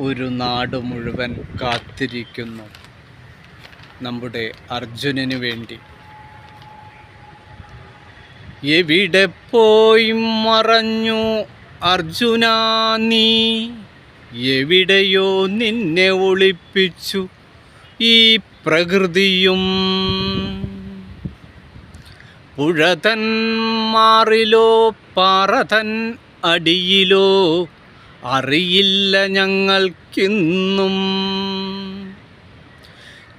ഒരു നാട് മുഴുവൻ കാത്തിരിക്കുന്നു നമ്മുടെ അർജുനന് വേണ്ടി. എവിടെ പോയി മറഞ്ഞു അർജുന നീ? എവിടെയോ നിന്നെ ഒളിപ്പിച്ചു ഈ പ്രകൃതിയും. പുഴതൻ മാറിലോ പാറതൻ അടിയിലോ അറിയില്ല ഞങ്ങൾക്കിന്നും.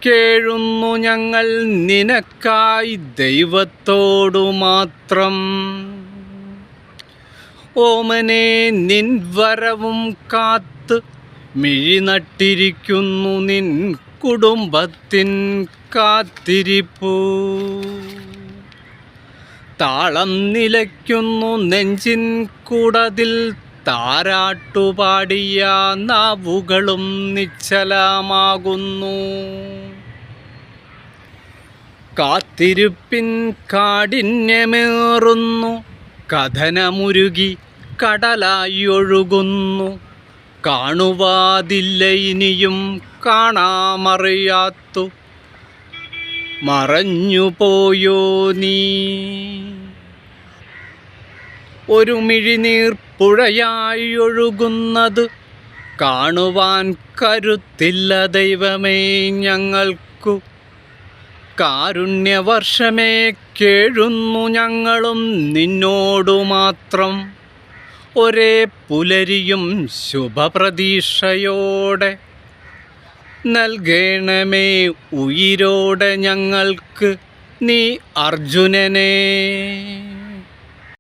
കേഴുന്നു ഞങ്ങൾ നിനക്കായി ദൈവത്തോടു മാത്രം. ഓമനെ നിൻ വരവും കാത്ത് മിഴി നട്ടിരിക്കുന്നു നിൻ കുടുംബത്തിൻ കാത്തിരിപ്പൂ. താളം നിലയ്ക്കുന്നു നെഞ്ചിൻ കൂടതിൽ താരാട്ടുപാടിയ നാവുകളും നിശ്ചലമാകുന്നു. കാത്തിരുപ്പിൻ കാഠിന്യമേറുന്നു കഥനമുരുകി കടലായി ഒഴുകുന്നു കാണുവാതില്ല ഇനിയും കാണാമറിയാത്തു. മറഞ്ഞു പോയോ നീ? ഒരു മിഴിനീർ പുഴയായി ഒഴുകുന്നത്. കാണുവാൻ കരുത്തില്ല ദൈവമേ ഞങ്ങൾക്കു. കാരുണ്യവർഷമേ കേഴുന്നു ഞങ്ങളും നിന്നോടു മാത്രം. ഒരേ പുലരിയും ശുഭപ്രതീക്ഷയോടെ നൽകേണമേ ഉയിരോടെ ഞങ്ങൾക്ക്. നീ അർജുനനെ.